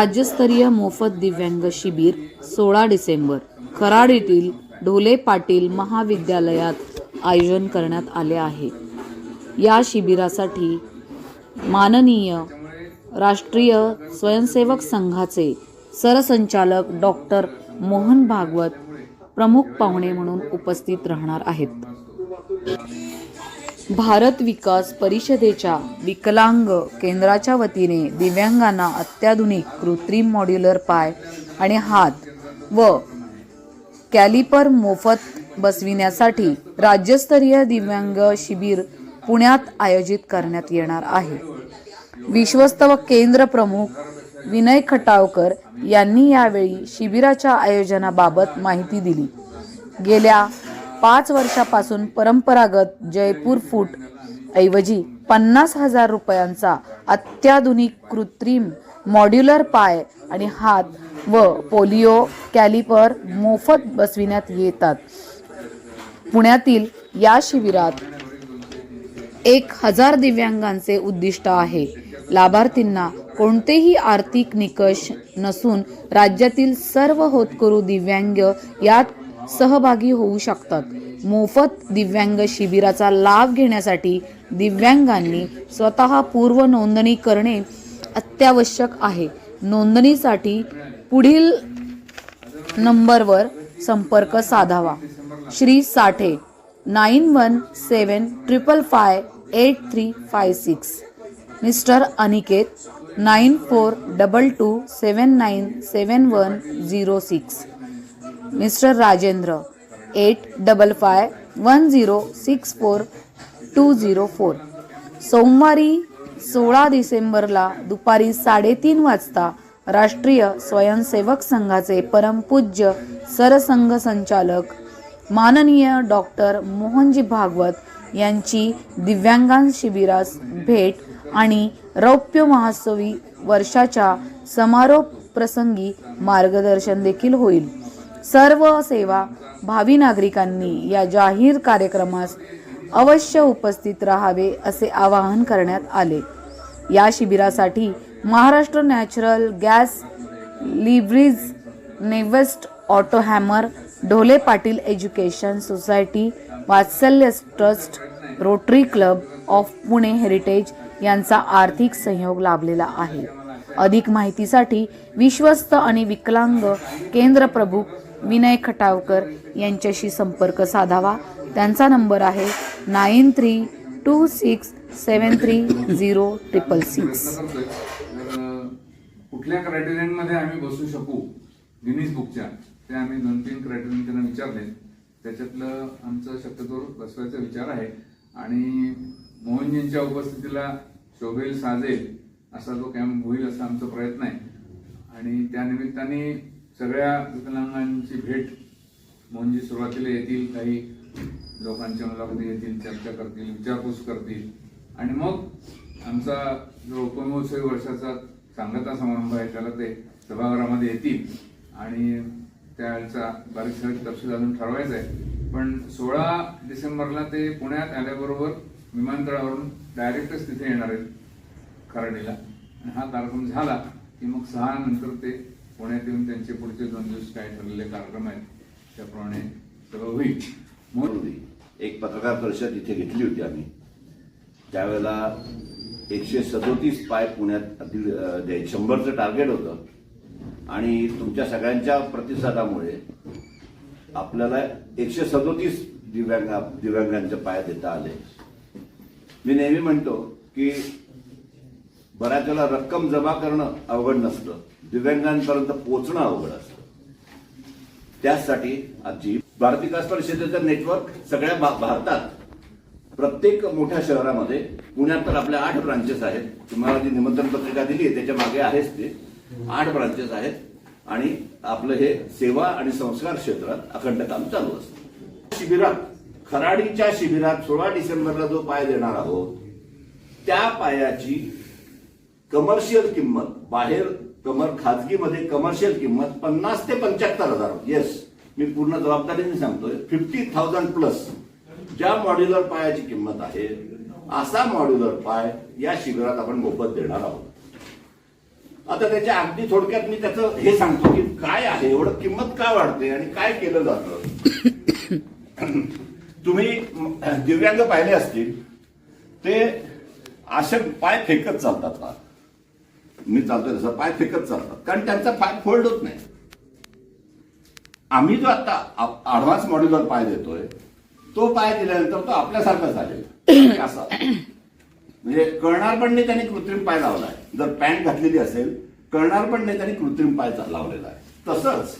राज्यस्तरीय मोफत दिव्यांग शिबिर सोळा डिसेंबर. कराड येथील ढोले पाटील महाविद्यालयात आयोजन करण्यात आले आहे. या शिबिरासाठी माननीय राष्ट्रीय स्वयंसेवक संघाचे सरसंचालक डॉक्टर मोहन भागवत प्रमुख पाहुणे म्हणून उपस्थित राहणार आहेत. भारत विकास परिषदेच्या विकलांग केंद्राच्या वतीने दिव्यांगांना अत्याधुनिक कृत्रिम मॉड्युलर पाय आणि हात व कॅलिपर मोफत बसविण्यासाठी राज्यस्तरीय दिव्यांग शिबिर पुण्यात आयोजित करण्यात येणार आहे. विश्वस्त व केंद्र प्रमुख विनय खटावकर यांनी यावेळी शिबिराच्या आयोजनाबाबत माहिती दिली. गेल्या पाच वर्षापासून परंपरागत जयपूर फूट ऐवजी पन्नास हजार रुपयांचा अत्याधुनिक कृत्रिम मॉड्युलर पाय आणि हात व पोलिओ कॅलिपर मोफत बसविण्यात येतात. पुण्यातील या शिबिरात एक हजार दिव्यांगांचे उद्दिष्ट आहे. लाभार्थींना कोणतेही आर्थिक निकष नसून राज्यातील सर्व होतकरू दिव्यांग यात सहभागी होऊ शकतात. मोफत दिव्यांग शिबिराचा लाभ घेण्यासाठी दिव्यांगांनी स्वतः पूर्व नोंदणी करणे अत्यावश्यक आहे. नोंदणीसाठी पुढील नंबरवर संपर्क साधावा. Shri Sathe nine one seven triple five eight three five six. Mister Aniket nine four double two seven nine seven one zero six. Mister Rajendra eight double five one zero six four two zero four. सोमवारी सोळा डिसेंबरला दुपारी साडेतीन वाजता राष्ट्रीय स्वयंसेवक संघाचे परमपूज्य सरसंघ संचालक माननीय डॉक्टर मोहनजी भागवत यांची दिव्यांगां शिबिरास भेट आणि रौप्य महोत्सवी वर्षाच्या समारोप प्रसंगी मार्गदर्शन देखील होईल. सर्व सेवा भावी नागरिकांनी या जाहीर कार्यक्रमास अवश्य उपस्थित राहावे असे आवाहन करण्यात आले. या शिबिरासाठी महाराष्ट्र नॅचरल गॅस लिब्रिज नेव्हेस्ट auto hammer Dhole Patil education society Vatsalya trust rotary club of Pune heritage यांचा आर्थिक सहयोग लाभलेला आहे. अधिक माहितीसाठी विश्वस्त आणि विकलांग केंद्र प्रमुख विनय खटावकर यांच्याशी संपर्क साधावा. त्यांचा नंबर आहे nine three two six seven three zero triple six. कुठल्या क्रायटेरियनमध्ये आम्ही बसू शकू? गिनीज बुकच्या ते आम्ही दोन तीन क्रायटेरियन त्यांना विचारले. त्याच्यातलं आमचं शक्यतो बसवायचा विचार आहे. आणि मोहनजींच्या उपस्थितीला शोभेल साजेल असा जो कॅम्प होईल असा आमचा प्रयत्न आहे. आणि त्यानिमित्ताने सगळ्या विकलांगांची भेट म्हणजे सुरुवातीला येतील काही लोकांच्या मुलाखती येतील चर्चा करतील विचारपूस करतील. आणि मग आमचा जो उपमहोत्सवी वर्षाचा सांगता समारंभ आहे त्याला ते सभागृहामध्ये येतील. आणि त्याचा बारीक सारीक तपशील अजून ठरवायचा आहे. पण सोळा डिसेंबरला ते पुण्यात आल्याबरोबर विमानतळावरून डायरेक्टच तिथे येणार आहेत खराडीला. आणि हा कार्यक्रम झाला की मग सहा नंतर ते पुण्यात येऊन त्यांचे पुढचे दोन दिवस काय ठरलेले कार्यक्रम आहेत त्याप्रमाणे सगळं होईल. म्हणून होती एक पत्रकार परिषद इथे घेतली होती आम्ही. त्यावेळेला एकशे सदोतीस पाय पुण्यात अति- शंभरचं टार्गेट होतं. आणि तुमच्या सगळ्यांच्या प्रतिसादामुळे आपल्याला एकशे सदोतीस दिव्यांग दिव्यांगांचे पाय देता आले. मी नेहमी म्हणतो की बऱ्याच वेळेला रक्कम जमा करणं अवघड नसतं. दिव्यांगांपर्यंत पोहोचणं अवघड असतं. त्यासाठी आजची भारतीय विकास परिषदेचं नेटवर्क सगळ्या भारतात प्रत्येक मोठ्या शहरामध्ये पुण्यात तर आपल्या आठ ब्रांचेस आहेत. तुम्हाला जी निमंत्रण पत्रिका दिली आहे त्याच्यामागे आहेच ते. आठ ब्रांचेस आहेत. आणि आपलं हे सेवा आणि संस्कार क्षेत्रात अखंड काम चालू असतं. शिबिरात खराडीच्या शिबिरात सोळा डिसेंबरला जो पाय देणार आहोत त्या पायाची कमर्शियल किंमत बाहेर कमर खाजगीमध्ये कमर्शियल किंमत पन्नास ते पंच्याहत्तर हजार येस मी पूर्ण जबाबदारीने सांगतोय. फिफ्टी थाउजंड प्लस ज्या मॉड्युलर पायाची किंमत आहे असा मॉड्युलर पाय या शिबिरात आपण मोफत देणार आहोत. आता त्याच्या अगदी थोडक्यात मी त्याचं हे सांगतो की काय आहे एवढं किंमत का वाढते आणि काय केलं जातं? तुम्ही दिव्यांग पाहिले असतील ते असे पाय फेकत चालतात मी चालतोय तसं. पाय फेकत चालतात. कारण त्यांचा पाय फोल्ड होत नाही. आम्ही जो आता ऍडव्हान्स मॉड्युलर पाय देतोय तो पाय दिल्यानंतर तो आपल्यासारखा झालेला असा. म्हणजे कळणार पण नाही त्यांनी कृत्रिम पाय लावलाय. जर पॅन्ट घातलेली असेल कळणार पण नाही त्यांनी कृत्रिम पाय लावलेला आहे. तसंच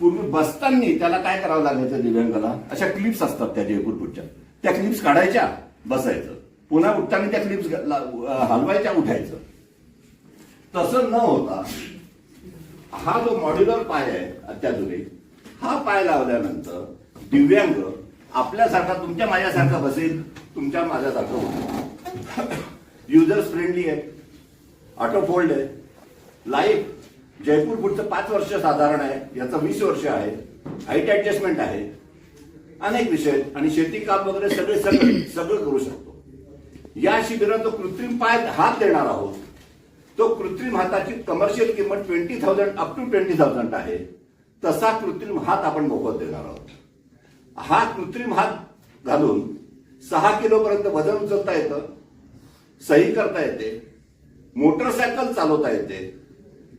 पूर्वी बसताना त्याला काय करावं लागायचं दिव्यांगाला? अशा क्लिप्स असतात त्या जयपूरपूरच्या. त्या क्लिप्स काढायच्या बसायचं. पुन्हा उठताना त्या क्लिप्स हलवायच्या उठायचं. तसं न होता हा जो मॉड्युलर पाय आहे अत्याधुनिक हा पाय लावल्यानंतर दिव्यांग आपल्यासारखा तुमच्या माझ्यासारखा बसेल तुमच्या माझ्यासारखं होईल. युजर्स फ्रेंडली आहे ऑटो फोल्ड आहे. लाईफ जयपूर पुढचं पाच वर्ष साधारण आहे याचं वीस वर्ष आहे हाईट ऍडजस्टमेंट आहे. अनेक विषय आहेत. आणि शेती काम वगैरे सगळे सगळं सगळं करू शकतो. या शिबिरात तो कृत्रिम पाय हात देणार आहोत. तो कृत्रिम हाताची कमर्शियल किंमत twenty thousand up to twenty thousand आहे. तसा कृत्रिम हात आपण मोफत देणार आहोत. हा कृत्रिम हात घालून सहा किलोपर्यंत वजन उचलता येतं सही करता येते मोटरसायकल चालवता येते.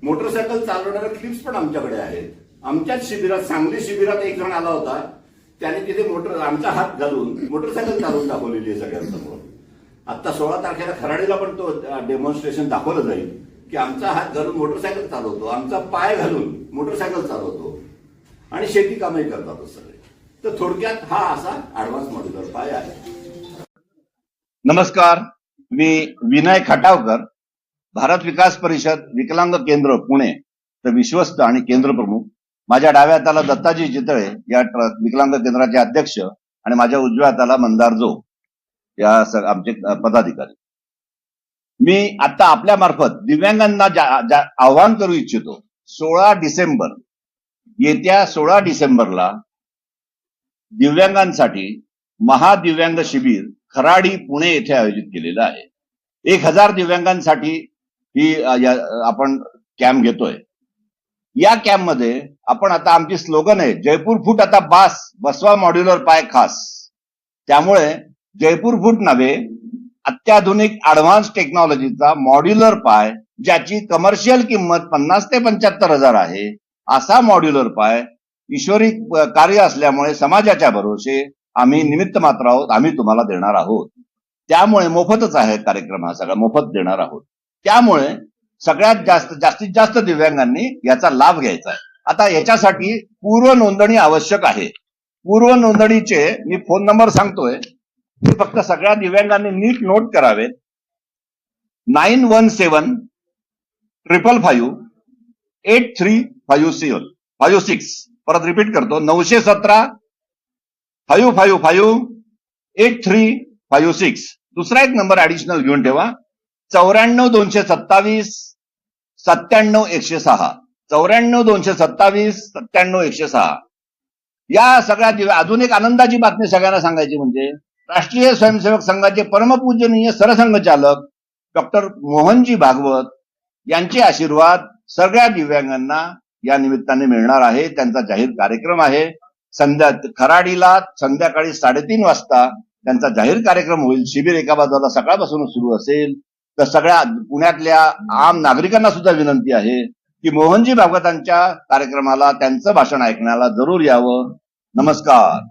मोटरसायकल चालवणारे क्लिप्स पण आमच्याकडे आहेत. आमच्याच शिबिरात सांगली शिबिरात एक जण आला होता. त्याने तिथे मोटर आमचा हात घालून मोटरसायकल चालवून दाखवलेली आहे सगळ्यांसमोर. आता सोळा तारखेला खराडीला पण तो डेमॉन्स्ट्रेशन दाखवलं जाईल की आमचा हात घालून मोटरसायकल चालवतो आमचा पाय घालून मोटरसायकल चालवतो. आणि शेती कामही करतात सगळे. तर थोडक्यात हा असा ऍडव्हान्स मॉड्युलर पाय आहे. नमस्कार मी विनय खटावकर भारत विकास परिषद विकलांग केंद्र पुणे. तर विश्वस्त आणि केंद्र प्रमुख. माझ्या डाव्या हाताला दत्ताजी चितळे या विकलांग केंद्राचे अध्यक्ष आणि माझ्या उजव्या हाताला मंदार जो. या आमचे पदाधिकारी. मी आता आपल्या मार्फत दिव्यांगांना जा- आवाहन करू इच्छितो सोळा डिसेंबर येत्या सोळा डिसेंबरला दिव्यांगांसाठी महादिव्यांग शिबिर खराडी पुणे येथे आयोजित केलेलं आहे. एक हजार दिव्यांगांसाठी ही आपण कॅम्प घेतोय. या कॅम्पमध्ये आपण आता आमची स्लोगन आहे जयपूर फूट आता बास बसवा मॉड्युलर पाय खास. त्यामुळे जयपूर फूट नव्हे अत्याधुनिक ऍडव्हान्स टेक्नॉलॉजीचा मॉड्युलर पाय ज्याची कमर्शियल किंमत पन्नास ते पंच्याहत्तर हजार आहे असा मॉड्युलर पाय ईश्वरी कार्य असल्यामुळे समाजाच्या भरोसे आम्ही निमित्त मात्र आहोत आम्ही तुम्हाला देणार आहोत. त्यामुळे मोफतच आहे कार्यक्रम हा सगळा मोफत देणार आहोत. त्यामुळे सगळ्यात जास्त जास्तीत जास्त दिव्यांगांनी याचा लाभ घ्यायचा आहे. आता याच्यासाठी पूर्व नोंदणी आवश्यक आहे. पूर्व नोंदणीचे मी फोन नंबर सांगतोय. ते फक्त सगळ्या दिव्यांगांनी नीट नोट करावे nine one seven triple five eight three five seven five six. परत रिपीट करतो. नऊशे सतरा five five five eight three five six. दुसरा एक नंबर ऍडिशनल घेऊन ठेवा. चौऱ्याण्णव दोनशे सत्तावीस सत्त्याण्णव एकशे सहा. चौऱ्याण्णव दोनशे सत्तावीस सत्त्याण्णव एकशे सहा. या सगळ्या दिव्या अजून एक आनंदाची बातमी सगळ्यांना सांगायची म्हणजे राष्ट्रीय स्वयंसेवक संघाचे परमपूजनीय सरसंघचालक डॉक्टर मोहनजी भागवत यांचे आशीर्वाद सगळ्या दिव्यांगांना या निमित्ताने मिळणार आहे. त्यांचा जाहीर कार्यक्रम आहे. संध्या खराडीला संध्याकाळी साडेतीन वाजता त्यांचा जाहीर कार्यक्रम होईल. शिबिर एका बाजूला सकाळपासूनच सुरू असेल. तर सगळ्या पुण्यातल्या आम नागरिकांना सुद्धा विनंती आहे की मोहनजी भागवतांच्या कार्यक्रमाला त्यांचं भाषण ऐकण्याला जरूर यावं. नमस्कार.